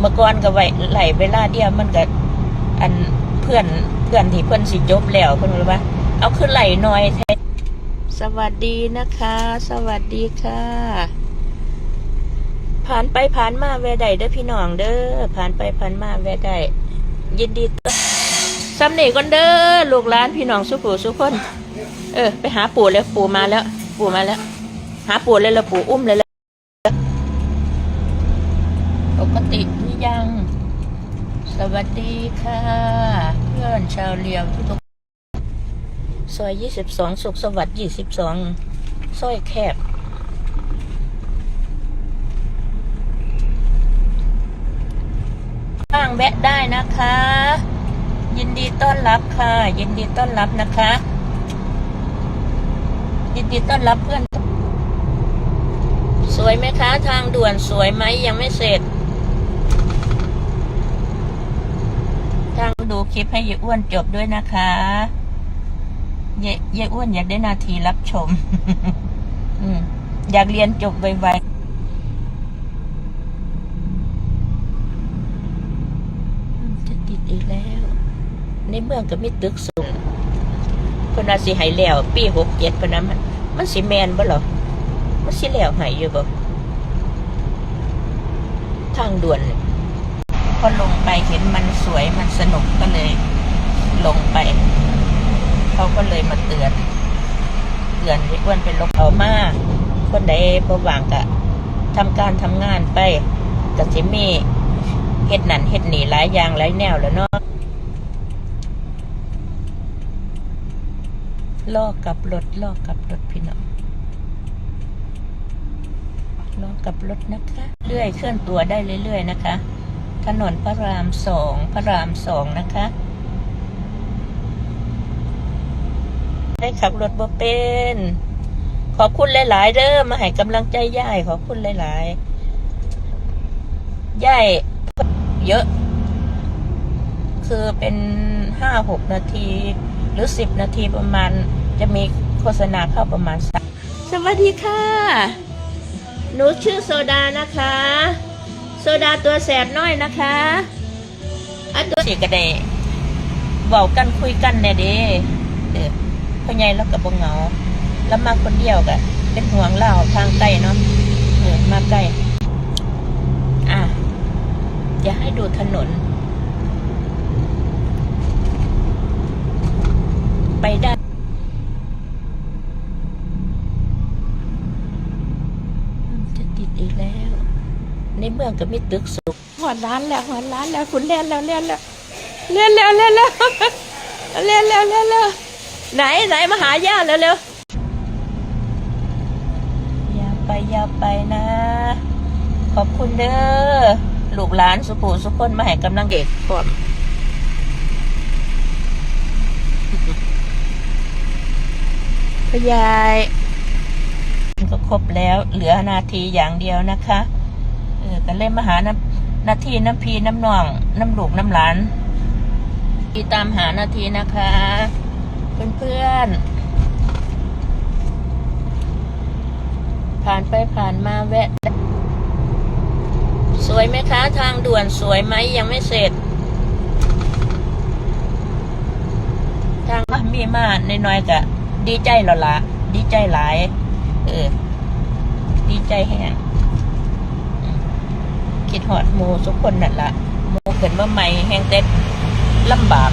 เมื่อก่อนก็ไว้ไหลเวลาเดียวมันก็อันเพื่อนเพื่อนที่เพื่อนสิจบแล้วเพิ่นรู้ว่า เอาขึ้นไหลหน่อยแท้สวัสดีนะคะ สวัสดีค่ะ ผ่านไปผ่านมาแวะได้เด้อพี่น้องเด้อผ่านไปผ่านมาแวะได้ยินดีต้อนสำเนีก่อนเด้อลูกหลานพี่น้องสุขุสุขคน เออ ไปหาปู่แล้วปู่มาแล้ว ปู่มาแล้ว หาปู่เลยแล้วปู่อุ้มเลยแล้วปกติ ยัง สวัสดีค่ะ เพื่อนชาวเลียวทุกซอยยี่สิบสองสุขสวัสดิ์ยี่สิบสองซอยแคบบ้างแวะได้นะคะ ยินดีต้อนรับค่ะ ยินดีต้อนรับนะคะ ยินดีต้อนรับเพื่อน สวยไหมคะ ทางด่วนสวยไหมยังไม่เสร็จ ทางดู คลิปให้ยายอ้วนจบด้วยนะคะยายยายอ้วนอยากได้นาทีรับชม อืมอยากเรียนจบไวๆจะติดอีกแล้ว ในเมืองก็มีตึกสูงพนาสิหายแล้ว ปีหกเจ็ดพนนั้นมัน มันสิแมนบ่หรอมันสิแล้วหายอยู่บ่ทางด่วน พอลงไปเห็นมันสวยมันสนุกก็เลย ลงไป เขาก็เลยมาเตือน เตือนให้อ้วนเป็นลบเอามาคนใดบ่ว่างกะทำการทำงานไปก็สิมีเฮ็ดนั่นเฮ็ดหนีหลายอย่างหลายแนวแล้วเนาะลอกกับรถลอกกับรถพี่น้องลอกกับรถนะคะ เรื่อยเคลื่อนตัวได้เรื่อยๆนะคะ ถนนพระรามสองพระรามสองนะคะ ได้ขับรถบ่เป็น ขอบคุณหลาย ๆเด้อมาให้กำลังใจย่ายขอบคุณหลายๆย่ายเยอะ คือเป็นห้าหกนาที หรือสิบนาทีประมาณ จะมีโฆษณาเข้าประมาณสักสวัสดีค่ะ หนูชื่อโซดานะคะ ซดาตัวแสบน้อยนะคะอันตัวสีกระเดเบากันคุยกันแน่เด้เออพ่อใหญ่แล้วกับบงเหงา แล้วมาคนเดียวกะเป็นห่วงเล่าทางใกล้เนาะเออมาใกล้อะอย่าให้ดูถนน ไปได้ จะติดอีกแล้ว ในเมืองก็มีตึกสูงหัวร้านแล้วหัวร้านแล้วคุณเล่นแล้วเล่นแล้วเล่นแล้วเล่นแล้วเล่นแล้วเล่นแล้วไหนไหนมาหาย่าแล้วเร็วอย่าไปอย่าไปนะ ขอบคุณเด้อลูกหลานสุขุสุขคนมาให้กำลังเด็กก่อนพยายก็ครบแล้วเหลือนาทีอย่างเดียวนะคะเออ ก็เล่นมาหาน้ำนาทีน้ำพีน้ำนอง น้ำลูกน้ำหลานที่ตามหานาทีนะคะ เพื่อนๆ ผ่านไปผ่านมาแวะ สวยไหมคะ ทางด่วนสวยไหมยังไม่เสร็จ ทางมีมาในน้อยๆกะดีใจแล้วละ ดีใจหลาย เออ ดีใจแห้ง หอดหมูทุกคนนั่นละหมูเกิดมาใหม่แห้งเต็ดลำบาก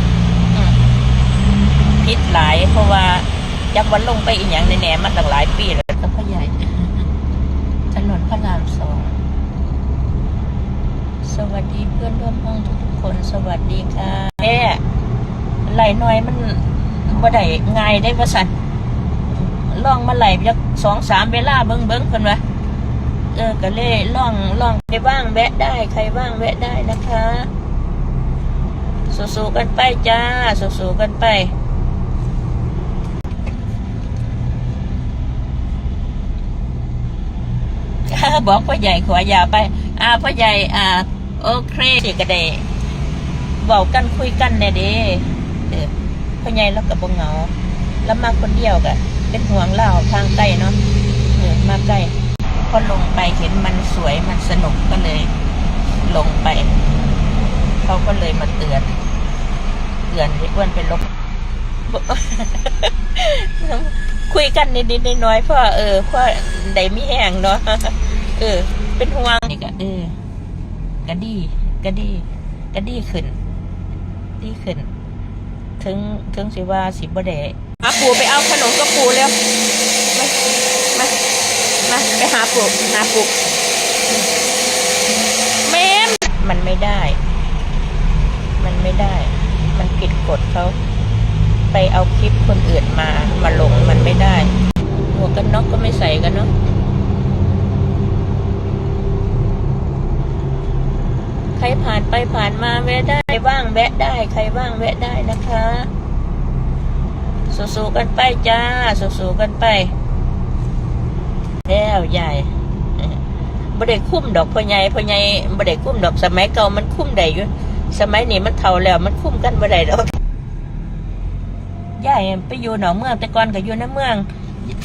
พิษหลาย เพราะว่าจักวันลงไปอีกอย่างในแหนๆมาตั้งหลายปีแล้วก็พ่อใหญ่ถนนพระรามสองสวัสดีเพื่อนร่วมห้องทุกๆคนสวัสดีค่ะแม่ไหลน้อยมันบ่ได้ง่ายได้ประสันลองมาไหลจักสองสามเวลาเบิ้งเบิ้งคนวะ เออก็เลยลองลองใครว่างแวะได้ ใครว่างแวะได้นะคะสู้ๆกันไปจ้าสู้ๆกันไปบอกพ่อใหญ่ขอยาวไป อ่าพ่อใหญ่ อ่า โอเคสิกระเดเบากันคุยกันแน่เด้เออพ่อใหญ่แล้วกับบงเหงา แล้วมาคนเดียวกะเป็นห่วงเล่าทางใกล้เนาะเออมาใกล้ พอลงไปเห็นมันสวยมันสนุกก็เลย ลงไป เขาก็เลยมาเตือน เตือนให้อ้วนไปลบคุยกันนิดๆน้อยๆเพราะเออเพราะไดมีแห้งเนาะเออ เป็นห่วงนี่ก็เออกระดีกระดีกระดีขึ้น ดีขึ้น ถึงถึงสิว่าสิบ่ได้หาปูไปเอาขนมกับปูเร็วมามา มาไปหาปูหาปูแม่มมันไม่ได้ มันไม่ได้ มันผิดกฎเขาไปเอาคลิปคนอื่นมามาลงมันไม่ได้หมวกกันน็อกก็ไม่ใส่กันเนาะใครผ่านไปผ่านมาแวะได้ว่างแวะได้ ใครว่างแวะได้นะคะ สู้ๆกันไปจ้า สู้ๆกันไป แล้วใหญ่บ่ได้คุ้มดอกพ่อใหญ่พ่อใหญ่บ่ได้คุ้มดอกสมัยเก่ามันคุ้มได้อยู่สมัยนี้มันเฒ่าแล้ว มันคุ้มกันบ่ได้ดอกยายไปอยู่หนองเมืองแต่ก่อนก็อยู่ในเมือง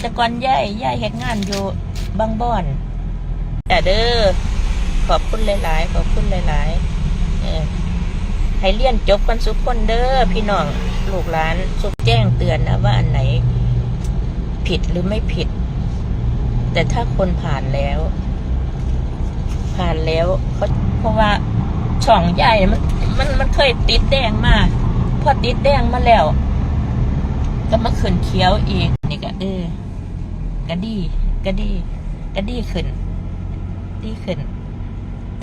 แต่ก่อนยายยายเฮ็ดงานอยู่บางบ่อนแต่เด้อขอบคุณหลายๆขอบคุณหลายๆเออให้เรียนจบกันสุกคนเด้อพี่น้องลูกหลานสุกแจ้งเตือนนะว่าอันไหน ผิดหรือไม่ผิด แต่ถ้าคนผ่านแล้ว ผ่านแล้วเขาเพราะว่าช่องใหญ่มันมันมันเคยติดแดงมาพอติดแดงมาแล้ว ก็มาขึ้นเขียวอีกนี่ก็เออก็ดีก็ดีก็ดีขึ้น ดีขึ้น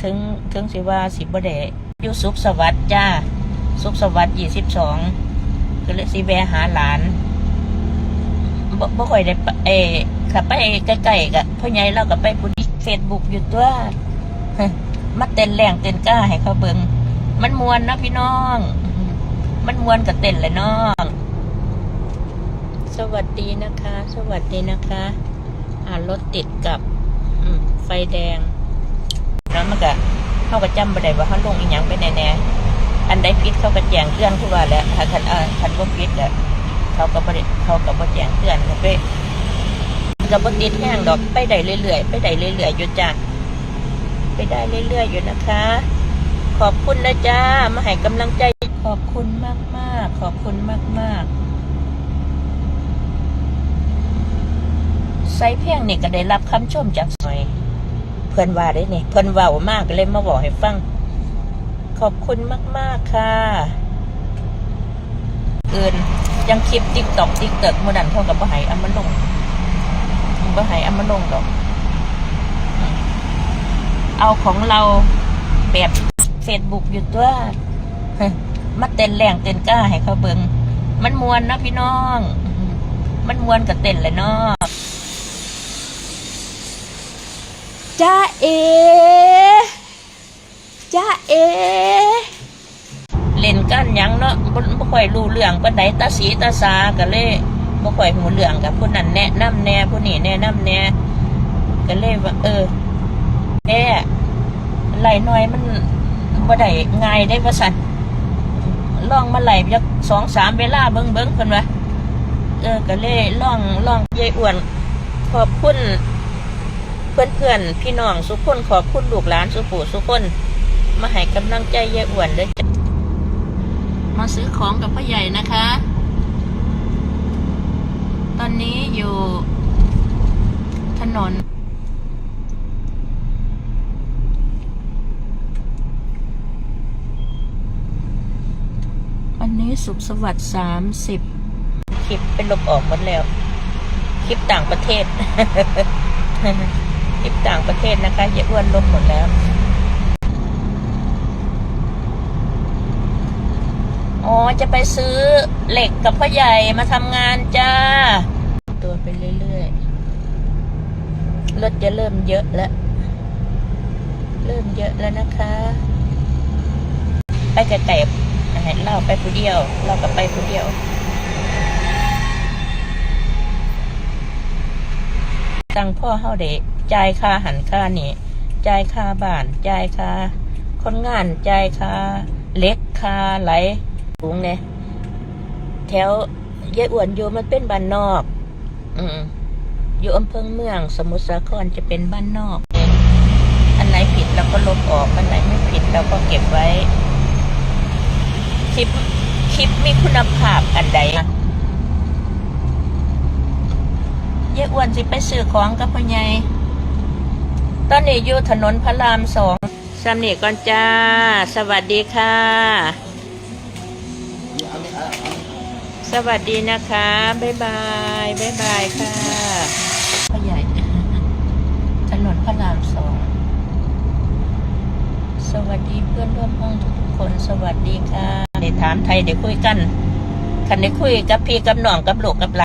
ถึงถึงสิว่าสิบเดอยู่สุขสวัสดิ์จ้า สุขสวัสดิ์ยี่สิบสองก็เลยสิแวหาหลาน บ่บ่ค่อยได้ไปเอขับไปใกล้ๆกะพ่อใหญ่เราก็ไปบุดีเฟซบุ๊กอยู่ตัวมาเต้นแรงเต้นกล้าให้เขาเบิงมันมวนนะพี่น้อง มันมวนกับเต้นเลยน้อง สวัสดีนะคะ สวัสดีนะคะ อ่ารถติดกับอืมไฟแดงแล้วมันก็เขาก็จำบ่ได้ว่าเขาลงอีหยังไปแน่ๆอันใดผิดเขาก็แจงเตือนคือว่าแหละถ้าคันเออคันบ่ผิดอะ เขาก็บ่ได้เขาก็บ่แจ้งเตือนก็ไปก็บ่ติดแห้งดอกไปได้เรื่อยๆไปได้เรื่อยๆอยู่จ้ะไปได้เรื่อยๆอยู่นะคะ ขอบคุณนะจ้ามาให้กำลังใจขอบคุณมากๆ ขอบคุณมากๆไซเพียงนี่ก็ได้รับคำชมจากหน่อย เพื่อนว่าได้เนี่ยเพื่อนว่ามากเลยมาบอกให้ฟัง ขอบคุณมากๆค่ะ เกินยังคลิปติ๊กตอกติ๊กเติกมื่อนั้นเท่ากับบ่ใหายอันมันลงบ่ใหายอันมันลงดอก เอาของเราแบบเฟซบุ๊กอยู่ตัวมาเต้นแรงเต้นกล้าให้เขาเบิงมันมวนนะพี่น้อง มันมวนกับเต้นเลยเนาะจ้าเอจ้าเอ กันหยังเนาะบ่บ่ค่อยรู้เรื่องปานใดตาสีตาสาก็เลยบ่ค่อยหูเรื่องกับผู้นั้นแนะนำแน่ผู้นี้แนะนำแน่ก็เลยว่าเออแน่ไหลน้อยมันบ่ได้ง่ายได้ว่าซั่นลองมาไหลจักสองสามเวลาเบิ่งเบิ่งเพิ่นว่าเออก็เลยลองลองยายอ้วนขอบคุณเพื่อนเพื่อนพี่น้องสุกคนขอบคุณลูกหลานสุปู่สุกคนมาให้กำลังใจยายอ้วนเลยจ้ะ มาซื้อของกับพ่อใหญ่นะคะ ตอนนี้อยู่ถนน วันนี้สุขสวัสดิ์สามสิบคลิปเป็นลบออกหมดแล้ว คลิปต่างประเทศ คลิปต่างประเทศนะคะเยอ้วนลบหมดแล้ว อ๋อ จะไปซื้อเหล็กกับพ่อใหญ่มาทำงานจ้า ตัวไปเรื่อยๆ รถจะเริ่มเยอะแล้ว เริ่มเยอะแล้วนะคะ ไปไกลๆให้เล่าไปผู้เดียว เรากับไปผู้เดียวตังพ่อเฮาเดะจ่ายค่าหันค่านี่จ่ายค่าบ้านจ่ายค่าคนงานจ่ายค่าเหล็กค่าไหล สูงเนี่ยแถวยายอ้วนอยู่มันเป็นบ้านนอก อืมอยู่อำเภอเมือง สมุทรสาครจะเป็นบ้านนอก อันไหนผิดเราก็ลบออกอันไหนไม่ผิดเราก็เก็บไว้ คลิปคลิปมีคุณภาพอันใดอะเยอ้วนสิไปซื้อของกับพ่อใหญ่ตอนนี้อยู่ถนนพระรามสองสำนีก่อนจ้า สวัสดีค่ะ สวัสดีนะคะ บ๊ายบาย บ๊ายบายค่ะพ่อใหญ่ ถนนพระรามสอง สวัสดีเพื่อนร่วมห้องทุกๆคน สวัสดีค่ะได้ถามไทยได้คุยกัน คันได้คุยกับพี่กับน้องกับลูกกับหลาน